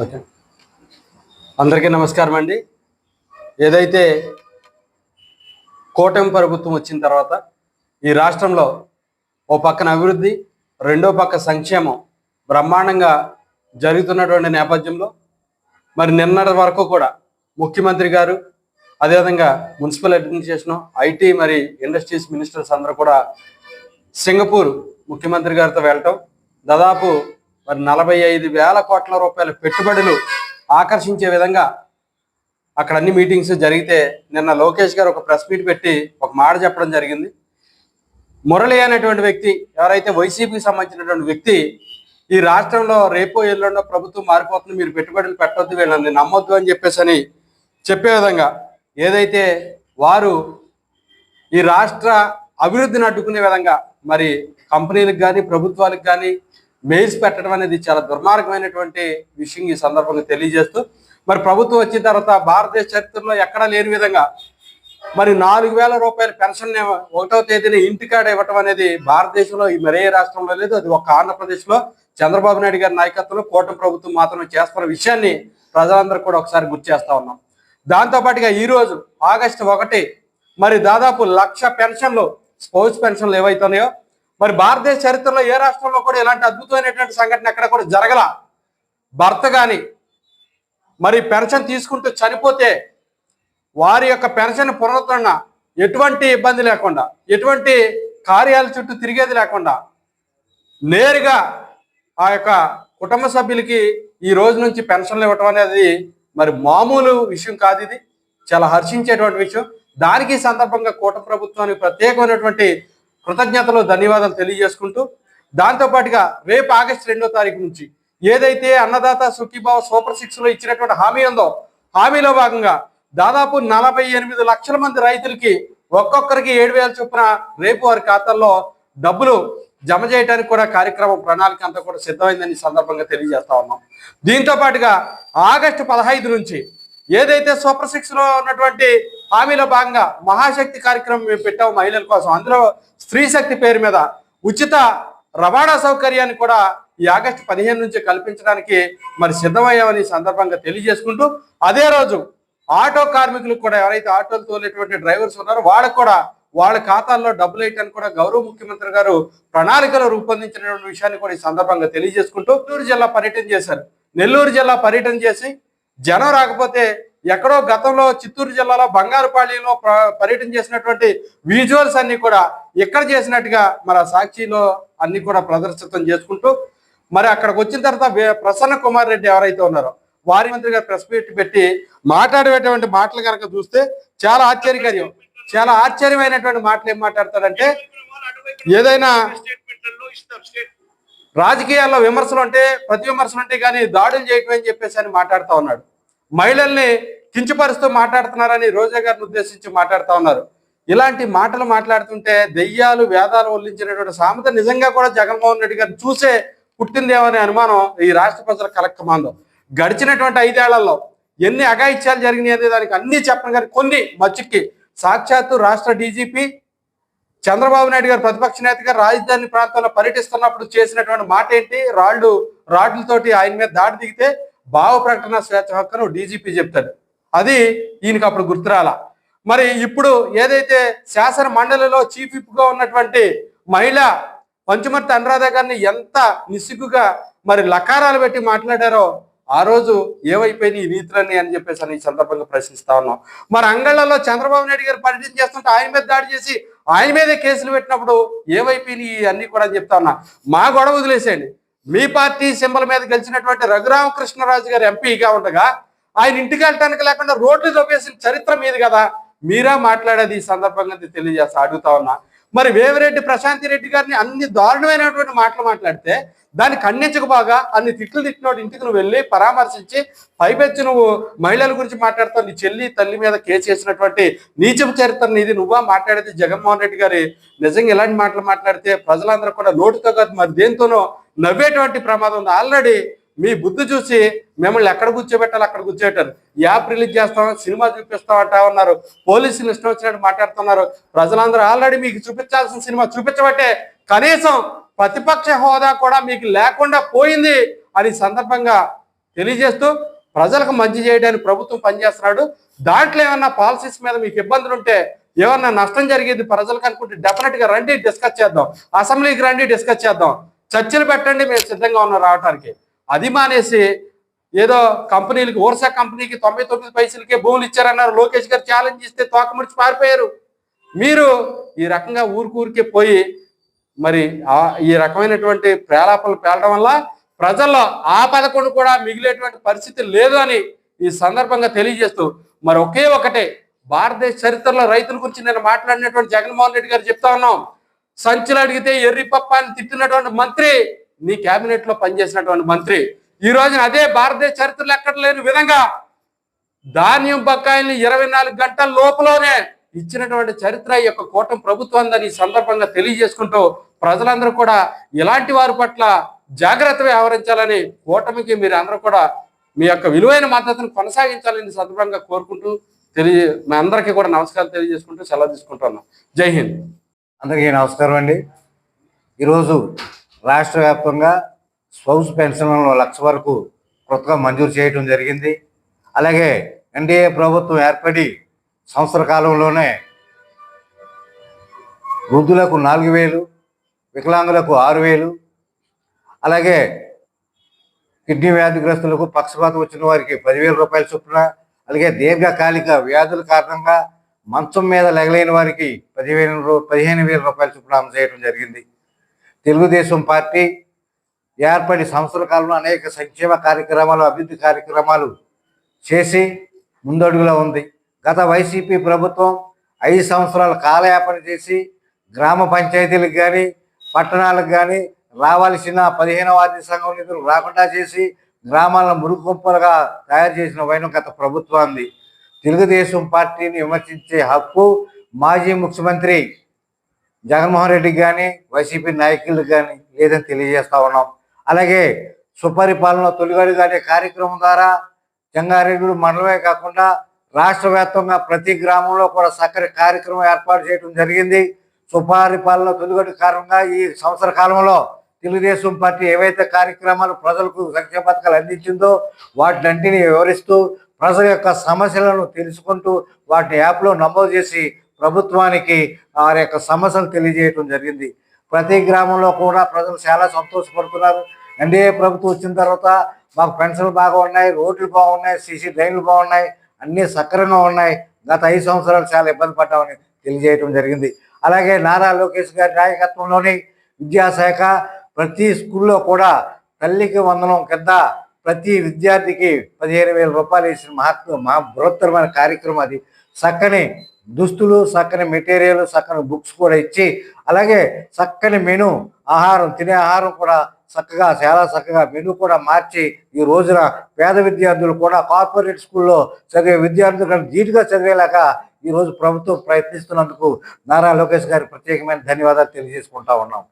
Okay. అందరికీ నమస్కారం అండి. ఏదైతే కూటమి ప్రభుత్వం వచ్చిన తర్వాత ఈ రాష్ట్రంలో ఓ పక్కన అభివృద్ధి రెండో పక్క సంక్షేమం బ్రహ్మాండంగా జరుగుతున్నటువంటి నేపథ్యంలో మరి నిన్నటి వరకు కూడా ముఖ్యమంత్రి గారు అదేవిధంగా మున్సిపల్ అడ్మినిస్ట్రేషన్ ఐటీ మరి ఇండస్ట్రీస్ మినిస్టర్స్ అందరూ కూడా సింగపూర్ ముఖ్యమంత్రి గారితో వెళ్ళటం దాదాపు మరి నలభై ఐదు వేల కోట్ల రూపాయల పెట్టుబడులు ఆకర్షించే విధంగా అక్కడ అన్ని మీటింగ్స్ జరిగితే నిన్న లోకేష్ గారు ఒక ప్రెస్ మీట్ పెట్టి ఒక మాట చెప్పడం జరిగింది. మురళి అనేటువంటి వ్యక్తి ఎవరైతే వైసీపీకి సంబంధించినటువంటి వ్యక్తి ఈ రాష్ట్రంలో రేపో ఎల్లుండో ప్రభుత్వం మారిపోతుంది మీరు పెట్టుబడులు పెట్టొద్దు వీళ్ళని నమ్మొద్దు అని చెప్పేసి అని చెప్పే విధంగా ఏదైతే వారు ఈ రాష్ట్ర అభివృద్ధిని అడ్డుకునే విధంగా మరి కంపెనీలకు కానీ ప్రభుత్వాలకు కానీ మెయిల్స్ పెట్టడం అనేది చాలా దుర్మార్గమైనటువంటి విషయం ఈ సందర్భంగా తెలియజేస్తూ మరి ప్రభుత్వం వచ్చిన తర్వాత భారతదేశ చరిత్రలో ఎక్కడా లేని విధంగా మరి నాలుగు వేల రూపాయల పెన్షన్ ఒకటో తేదీన ఇంటికాడ ఇవ్వటం అనేది భారతదేశంలో ఈ మరే రాష్ట్రంలో లేదు అది ఒక ఆంధ్రప్రదేశ్లో చంద్రబాబు నాయుడు గారి నాయకత్వంలో కూటమి ప్రభుత్వం మాత్రమే చేస్తున్న విషయాన్ని ప్రజలందరూ కూడా ఒకసారి గుర్తు చేస్తా ఉన్నాం. దాంతోపాటుగా ఈ రోజు ఆగస్టు ఒకటి మరి దాదాపు లక్ష పెన్షన్లు స్పౌస్ పెన్షన్లు ఏవైతున్నాయో మరి భారతదేశ చరిత్రలో ఏ రాష్ట్రంలో కూడా ఇలాంటి అద్భుతమైనటువంటి సంఘటన ఎక్కడ కూడా జరగల? భర్త కానీ మరి పెన్షన్ తీసుకుంటూ చనిపోతే వారి యొక్క పెన్షన్ పునరుద్ధరణ ఎటువంటి ఇబ్బంది లేకుండా ఎటువంటి కార్యాల చుట్టూ తిరిగేది లేకుండా నేరుగా ఆ యొక్క కుటుంబ సభ్యులకి ఈ రోజు నుంచి పెన్షన్లు ఇవ్వటం అనేది మరి మామూలు విషయం కాదు ఇది. చాలా హర్షించేటువంటి విషయం. దానికి సందర్భంగా కూట ప్రభుత్వానికి ప్రత్యేకమైనటువంటి కృతజ్ఞతలు ధన్యవాదాలు తెలియజేసుకుంటూ దాంతోపాటుగా రేపు ఆగస్టు రెండో తారీఖు నుంచి ఏదైతే అన్నదాత సుఖీభావ సూపర్ సిక్స్లో ఇచ్చినటువంటి హామీ ఉందో హామీలో భాగంగా దాదాపు నలభై ఎనిమిది లక్షల మంది రైతులకి ఒక్కొక్కరికి ఏడు వేల చొప్పున రేపు వారి ఖాతాల్లో డబ్బులు జమ చేయడానికి కూడా కార్యక్రమం ప్రణాళిక అంతా కూడా సిద్ధమైందని సందర్భంగా తెలియజేస్తా ఉన్నాం. దీంతో పాటుగా ఆగస్టు పదహైదు నుంచి ఏదైతే సూపర్ సిక్స్లో ఉన్నటువంటి హామీలో భాగంగా మహాశక్తి కార్యక్రమం మేము పెట్టాము మహిళల కోసం. అందులో స్త్రీ శక్తి పేరు మీద ఉచిత రవాణా సౌకర్యాన్ని కూడా ఈ ఆగస్టు పదిహేను నుంచి కల్పించడానికి మరి సిద్ధమయ్యామని సందర్భంగా తెలియజేసుకుంటూ అదే రోజు ఆటో కార్మికులకు కూడా ఎవరైతే ఆటోలు తోలేటువంటి డ్రైవర్స్ ఉన్నారో వాళ్ళకు కూడా వాళ్ళ ఖాతాల్లో డబ్బులు వేయటానికి కూడా గౌరవ ముఖ్యమంత్రి గారు ప్రణాళికలు రూపొందించినటువంటి విషయాన్ని కూడా ఈ సందర్భంగా తెలియజేసుకుంటూ నెల్లూరు జిల్లా పర్యటన చేశారు. నెల్లూరు జిల్లా పర్యటన చేసి జనం రాకపోతే ఎక్కడో గతంలో చిత్తూరు జిల్లాలో బంగారుపాళ్యంలో పర్యటన చేసినటువంటి విజువల్స్ అన్ని కూడా ఇక్కడ చేసినట్టుగా మన సాక్షిలో అన్ని కూడా ప్రదర్శితం చేసుకుంటూ మరి అక్కడికి వచ్చిన తర్వాత ప్రసన్న కుమార్ రెడ్డి ఎవరైతే ఉన్నారో వారి మంత్రి గారు ప్రెస్ మీట్ పెట్టి మాట్లాడేటువంటి మాటలు కనుక చూస్తే చాలా ఆశ్చర్యకరం. చాలా ఆశ్చర్యమైనటువంటి మాటలు ఏం మాట్లాడతాడంటే ఏదైనా రాజకీయాల్లో విమర్శలు అంటే ప్రతి విమర్శలు అంటే కానీ దాడులు చేయటం అని చెప్పేసి అని మాట్లాడుతూ ఉన్నాడు. మహిళల్ని కించపరుస్తూ మాట్లాడుతున్నారని రోజా గారిని ఉద్దేశించి మాట్లాడుతూ ఉన్నారు. ఇలాంటి మాటలు మాట్లాడుతుంటే దెయ్యాలు వేదాలు ఒల్లించినటువంటి సామెత నిజంగా కూడా జగన్మోహన్ రెడ్డి గారిని చూసే పుట్టిందేమనే అనుమానం ఈ రాష్ట్ర ప్రజల కలక్కమాందో గడిచినటువంటి ఐదేళ్ళలో ఎన్ని అఘాయిత్యాలు జరిగినాయి అనే దానికి అన్ని చెప్పను కానీ కొన్ని మచ్చుకి సాక్షాత్తు రాష్ట్ర డీజీపీ చంద్రబాబు నాయుడు గారు ప్రతిపక్ష నేతగా రాజధాని ప్రాంతంలో పర్యటిస్తున్నప్పుడు చేసినటువంటి మాట ఏంటి రాళ్ళు రాడ్లతోటి ఆయన మీద దాడి దిగితే భావ ప్రకటన స్వేచ్ఛ హక్కును డీజీపీ చెప్తాడు. అది ఈయనకి అప్పుడు గుర్తురాల. మరి ఇప్పుడు ఏదైతే శాసన మండలిలో చీఫ్ విప్ ఉన్నటువంటి మహిళ పంచుమర్తి అనురాధ గారిని ఎంత నిస్సిగ్గుగా మరి లకారాలు పెట్టి మాట్లాడారో ఆ రోజు ఏవైపోయినాయి ఈ అని చెప్పేసి అని ఈ సందర్భంగా ప్రశ్నిస్తా ఉన్నాం. మరి అంగళ్ళలో చంద్రబాబు నాయుడు గారు పర్యటన చేస్తుంటే ఆయన మీద దాడి చేసి ఆయన మీదే కేసులు పెట్టినప్పుడు ఏవైపోయినాయి అన్ని కూడా చెప్తా ఉన్నా. మా గొడవ వదిలేసేయండి. మీ పార్టీ సింబల్ మీద గెలిచినటువంటి రఘురామకృష్ణరాజు గారు ఎంపీగా ఉండగా ఆయన ఇంటికి వెళ్ళటానికి లేకుండా రోడ్లు చూపేసిన చరిత్ర మీది కదా. మీరా మాట్లాడేది ఈ సందర్భంగా తెలియజేస్తా అడుగుతా ఉన్నా. మరి వేవిరెడ్డి ప్రశాంతి రెడ్డి గారిని అన్ని దారుణమైనటువంటి మాటలు మాట్లాడితే దాన్ని ఖండించకపోగా అన్ని తిట్లు తిట్టినోడు ఇంటికి నువ్వు వెళ్ళి పరామర్శించి పైపెచ్చి నువ్వు మహిళల గురించి మాట్లాడుతావు నీ చెల్లి తల్లి మీద కేసు చేసినటువంటి నీచం చరిత్ర నీది నువ్వా మాట్లాడేది జగన్మోహన్ రెడ్డి గారి. నిజంగా ఇలాంటి మాటలు మాట్లాడితే ప్రజలందరూ కూడా నోటుతో కాదు మరి దేంతోనో నవ్వేటువంటి ప్రమాదం ఉంది. ఆల్రెడీ మీ బుద్ధి చూసి మిమ్మల్ని ఎక్కడ కూర్చోబెట్టాలి అక్కడ కూర్చోబెట్టారు. యాప్ రిలీజ్ చేస్తాం సినిమా చూపిస్తాం అంటా ఉన్నారు. పోలీసులు ఇష్టం వచ్చినట్టు మాట్లాడుతున్నారు. ప్రజలందరూ ఆల్రెడీ మీకు చూపించాల్సిన సినిమా చూపించబట్టే కనీసం ప్రతిపక్ష హోదా కూడా మీకు లేకుండా పోయింది అని సందర్భంగా తెలియజేస్తూ ప్రజలకు మంచి చేయడానికి ప్రభుత్వం పనిచేస్తున్నాడు. దాంట్లో ఏమన్నా పాలసీస్ మీద మీకు ఇబ్బందులు ఉంటే ఏమన్నా నష్టం జరిగేది ప్రజలకు అనుకుంటే డెఫినెట్గా రండి డిస్కస్ చేద్దాం. అసెంబ్లీకి రండి డిస్కస్ చేద్దాం. చర్చలు పెట్టండి మేము సిద్ధంగా ఉన్నాం రావడానికి అది మానేసి ఏదో కంపెనీలకి ఓర్సా కంపెనీకి తొంభై తొమ్మిది పైసలకే భూములు ఇచ్చారన్నారు. లోకేష్ గారు ఛాలెంజ్ ఇస్తే తోకముడిచి పారిపోయారు. మీరు ఈ రకంగా ఊరికూరికే పోయి మరి ఈ రకమైనటువంటి ప్రేలాపలు పేలడం వల్ల ప్రజల్లో ఆ పదకొండు కూడా మిగిలేటువంటి పరిస్థితి లేదు అని ఈ సందర్భంగా తెలియజేస్తూ మరి ఒకే ఒకటే భారతదేశ చరిత్రలో రైతుల గురించి నేను మాట్లాడినటువంటి జగన్మోహన్ రెడ్డి గారు చెప్తా ఉన్నాం. సంచులు అడిగితే ఎర్రి పప్ప అని తిట్టినటువంటి మంత్రి నీ కేబినెట్లో పనిచేసినటువంటి మంత్రి. ఈ రోజున అదే భారతదేశ చరిత్రలో ఎక్కడ లేని విధంగా ధాన్యం బకాయిల్ని ఇరవై నాలుగు గంటల లోపలనే ఇచ్చినటువంటి చరిత్ర ఈ యొక్క కూటమి ప్రభుత్వం ఈ సందర్భంగా తెలియజేసుకుంటూ ప్రజలందరూ కూడా ఇలాంటి వారి పట్ల జాగ్రత్త వ్యవహరించాలని కూటమికి మీరు అందరూ కూడా మీ యొక్క విలువైన మద్దతును కొనసాగించాలని సందర్భంగా కోరుకుంటూ తెలియ మీ అందరికీ కూడా నమస్కారం తెలియజేసుకుంటూ సెలవు తీసుకుంటున్నాం. జై హింద్. అందరికీ నమస్కారం అండి. ఈరోజు రాష్ట్ర వ్యాప్తంగా స్పౌస్ పెన్షన్లను లక్ష వరకు కొత్తగా మంజూరు చేయడం జరిగింది. అలాగే ఎన్డీఏ ప్రభుత్వం ఏర్పడి సంవత్సర కాలంలోనే వృద్ధులకు నాలుగు వేలు వికలాంగులకు ఆరు వేలు అలాగే కిడ్నీ వ్యాధిగ్రస్తులకు పక్షపాతం వచ్చిన వారికి పదివేల రూపాయల చొప్పున అలాగే దీర్ఘకాలిక వ్యాధుల కారణంగా మంచం మీద లెగలేని వారికి పదివేల పదిహేను వేల రూపాయల చొప్పున అందజేయడం జరిగింది. తెలుగుదేశం పార్టీ ఏర్పడి సంవత్సర కాలంలో అనేక సంక్షేమ కార్యక్రమాలు అభివృద్ధి కార్యక్రమాలు చేసి ముందడుగులో ఉంది. గత వైసీపీ ప్రభుత్వం ఐదు సంవత్సరాల కాలయాపన చేసి గ్రామ పంచాయతీలకు కానీ పట్టణాలకు కానీ రావాల్సిన పదిహేనవ ఆర్థిక సంఘం నిధులు రాకుండా చేసి గ్రామాలను మురుగుకొంపలుగా తయారు చేసిన వైనం గత ప్రభుత్వాన్ని తెలుగుదేశం పార్టీని విమర్శించే హక్కు మాజీ ముఖ్యమంత్రి జగన్మోహన్ రెడ్డికి కానీ వైసీపీ నాయకులకు కానీ లేదని తెలియజేస్తా ఉన్నాం. అలాగే సుపరిపాలన తొలిగడుగు అనే కార్యక్రమం ద్వారా జంగారెడ్డి మండలమే కాకుండా రాష్ట్ర వ్యాప్తంగా ప్రతి గ్రామంలో కూడా సక్కని కార్యక్రమం ఏర్పాటు చేయడం జరిగింది. సుపరిపాలన తొలిగడుగు కారణంగా ఈ సంవత్సర కాలంలో తెలుగుదేశం పార్టీ ఏవైతే కార్యక్రమాలు ప్రజలకు సంక్షేమ పథకాలు అందించిందో వాటినంటిని వివరిస్తూ ప్రజల యొక్క సమస్యలను తెలుసుకుంటూ వాటిని యాప్లో నమోదు చేసి ప్రభుత్వానికి వారి యొక్క సమస్యలు తెలియజేయటం జరిగింది. ప్రతి గ్రామంలో కూడా ప్రజలు చాలా సంతోషపడుతున్నారు. ఎన్డీఏ ప్రభుత్వం వచ్చిన తర్వాత మాకు పెన్షన్లు బాగా ఉన్నాయి రోడ్లు బాగున్నాయి సీసీ డ్రైన్లు బాగున్నాయి అన్నీ సక్రమంగా ఉన్నాయి. గత ఐదు సంవత్సరాలు చాలా ఇబ్బంది పడ్డామని తెలియజేయటం జరిగింది. అలాగే నారా లోకేష్ గారి నాయకత్వంలోని విద్యాశాఖ ప్రతి స్కూల్లో కూడా తల్లికి వందనం కింద ప్రతి విద్యార్థికి పదిహేను వేల రూపాయలు ఇచ్చిన మహత్వం మహా బృహత్తరమైన కార్యక్రమం అది. చక్కని దుస్తులు చక్కని మెటీరియల్ చక్కని బుక్స్ కూడా ఇచ్చి అలాగే చక్కని మెను ఆహారం తినే ఆహారం కూడా చక్కగా చాలా చక్కగా మెను కూడా మార్చి ఈ రోజున పేద విద్యార్థులు కూడా కార్పొరేట్ స్కూల్లో చదివే విద్యార్థులు ధీటుగా చదివేలాగా ఈరోజు ప్రభుత్వం ప్రయత్నిస్తున్నందుకు నారా లోకేష్ గారికి ప్రత్యేకమైన ధన్యవాదాలు తెలియజేసుకుంటా ఉన్నాం.